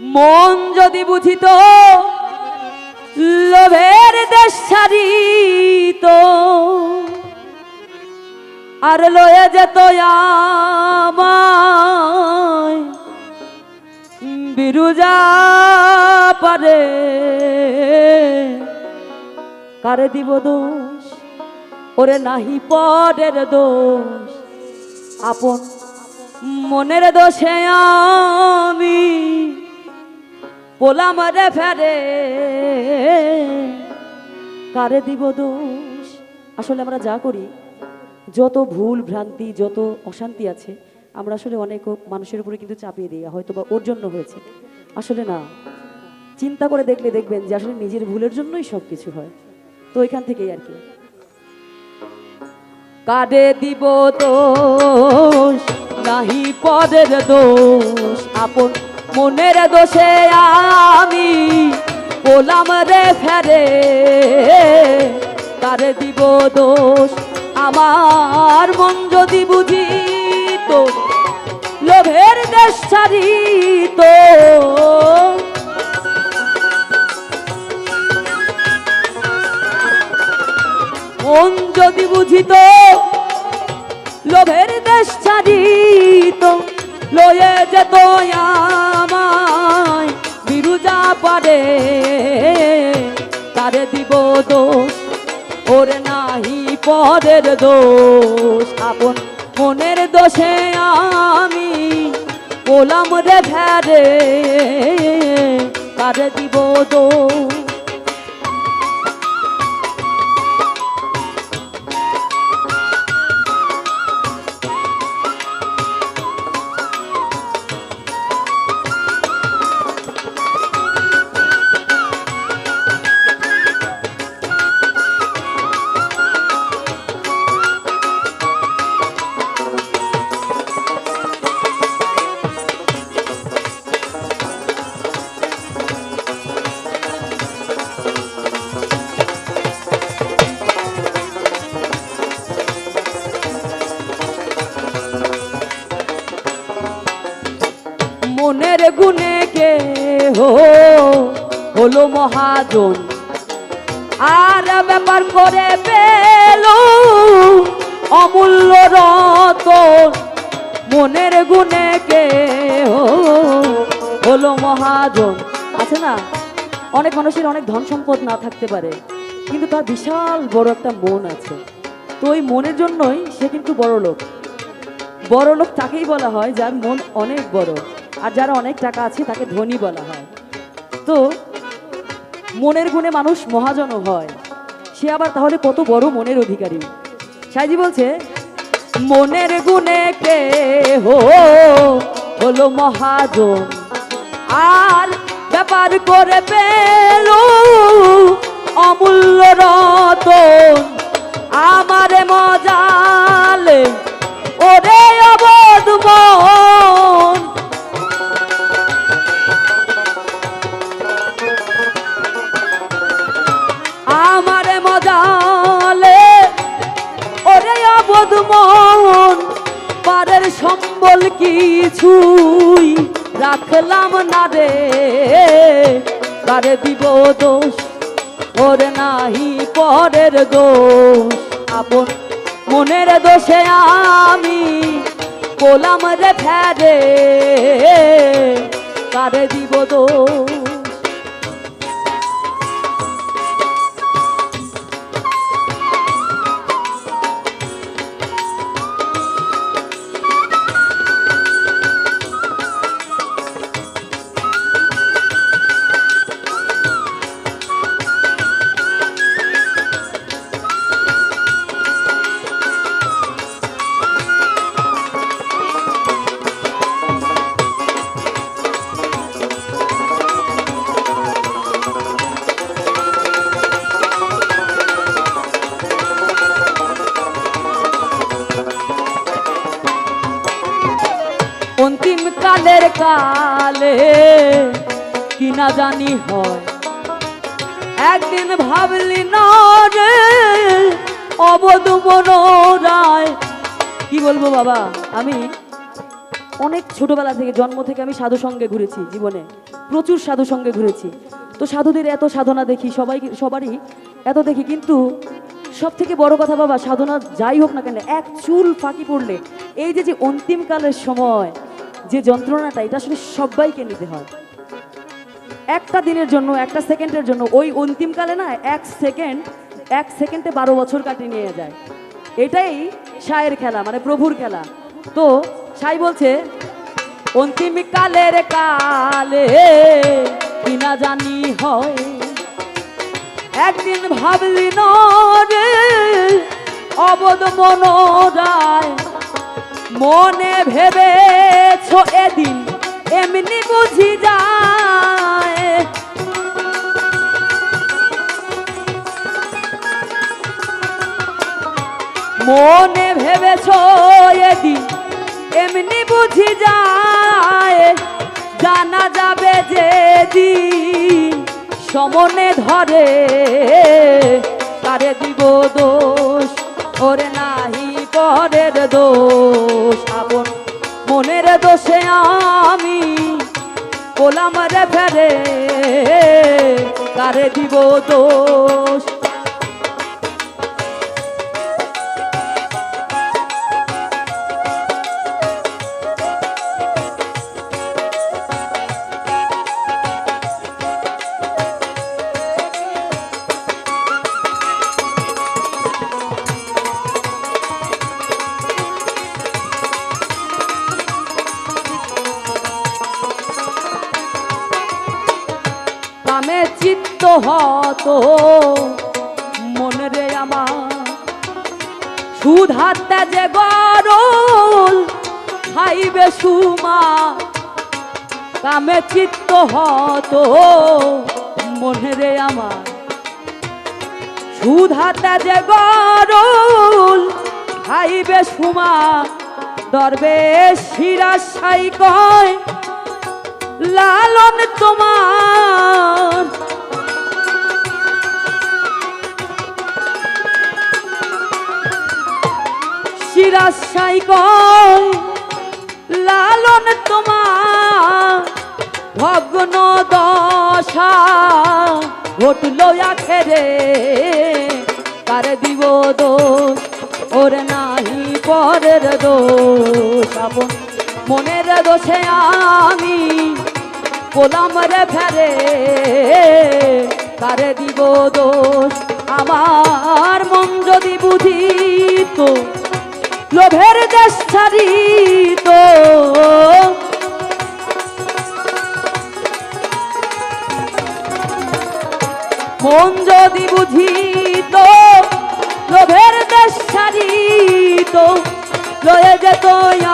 মন যদি বুঝিত, লোভের দেশ ছাড়িত আর লয়ে যেত বিরুজা পারে। কারে দিব দোষ? ওরে নাহি পরের দোষ। আপন মনের দোষে আমি পোলাম রে ফেরে। কারে দিব দোষ? আসলে আমরা যা করি, যত ভুল ভ্রান্তি, যত অশান্তি আছে, আমরা আসলে অনেক মানুষের উপরে কিন্তু চাপিয়ে দিই, হয়তো বা ওর জন্য হয়েছে। আসলে না। চিন্তা করে দেখলে দেখবেন যে আসলে নিজের ভুলের জন্যই সব কিছু হয়। তো এখান থেকেই আর কি। কারে দিব দোষ? নাহি পদের দোষ। আপন মনের দোষে আমি পোলাম রে ফেরে, কারে দিব দোষ? আমার মন যদি বুঝি তো, লোভের দেশ ছাড়িত মন যদি বুঝিত লোভের দেশ ছাড়িত লয়ে যেত আমায় বিরুজা পারে, তারে দিব দোষ। ওরে নাহি পরের দোষ, আপন মনের দোষে আমি গোলাম রে ভেরে তারে দিব দোষ। মনের গুণে কে হো হলো মহাজন। আর ব্যাপার করে পেল অমূল্য রতন মনের গুণে কে হো হলো মহাজন। আছে না? অনেক মানুষের অনেক ধন সম্পদ না থাকতে পারে, কিন্তু তার বিশাল বড় একটা মন আছে। তো ওই মনের জন্যই সে কিন্তু বড় লোক বড় লোক তাকেই বলা হয় যার মন অনেক বড়। আর যার অনেক টাকা আছে, তাকে ধনী বলা হয়। তো, মনের গুণে মানুষ মহাজনও হয়। সে আবার তাহলে কত বড় মনের অধিকারী। সাইজি বলছে, মনের গুণে কে হো হলো মহাজন। আর ব্যাপার করে পেল অমূল্য রতন। আমারে মজালে সম্বল কিছুই রাখলাম না রে। তারে দিব দোষ? ওর নাহি পরের দোষ। আপন মনের দোষে আমি বললাম রে ফেরে। তারে দিব দোষ? কালে, কি না জানি হয়। একদিন ভাবলি না রে মনোরায় কি বলব বাবা, আমি অনেক ছোটবেলা থেকে, জন্ম থেকে আমি সাধু সঙ্গে ঘুরেছি জীবনে। প্রচুর সাধু সঙ্গে ঘুরেছি। তো সাধুদের এত সাধনা দেখি, সবাই, সবারই এত দেখি, কিন্তু সব থেকে বড় কথা বাবা, সাধনা যাই হোক না কেন, এক চুল ফাঁকি পড়লে, এই যে যে অন্তিমকালের সময় যে যন্ত্রণাটা, এটা আসলে সবাইকে নিতে হয়। একটা দিনের জন্য, একটা সেকেন্ডের জন্য, ওই অন্তিমকালে না এক সেকেন্ড, এক সেকেন্ডে বারো বছর কাটিয়ে নিয়ে যায়। এটাই সায়ের খেলা মানে প্রভুর খেলা। তো সাই বলছে অন্তিম কালের কালে কিনা জানি হয়, একদিন ভাবলি রে অবদ মনোরায় মনে ভেবেছ এদিন এমনি বুঝি যায়। মনে ভেবেছ এদিন এমনি বুঝি যায়। জানা যাবে যে দিন সমনে ধরে তারে দিব দোষ? ওরে নাহি পরের দোষ। দোষে আমি কোলাম রে ফেরে কারে দিব দোষ? চিত্ত হতো। মনে রে আমার সুধাতে যে গরল, খাইবে সুমা কামে চিত্ত হতো। মনে রে আমার সুধাতে যে গরল, খাইবে সুমা দরবে শিরা সাই কয়, লালন তোমার শিরাশাই কয়, লালন তোমার ভগ্ন দশা। ঘটল আখেরে, কারে দিব দোষ? ওরে নাহি পরের দোষ। আপন মনের দোষে আমি গোলাম রে ফেরে, কারে দিব দোষ? আমার মন যদি বুঝিত লোভের দেশ ছাড়িত মন যদি বুঝিত লোভের দেশ ছাড়িত লয়ে যেত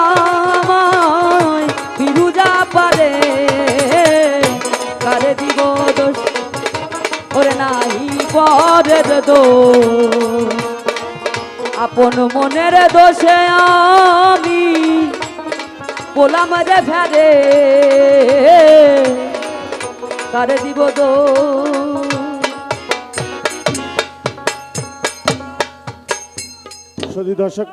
আমায় পারে। কারে দিব দোষ? ওরে নাহি পরের দোষ। আপন মনের দোষে আমি পোলাম রে ফেরে কারে দিব তো সদী দর্শক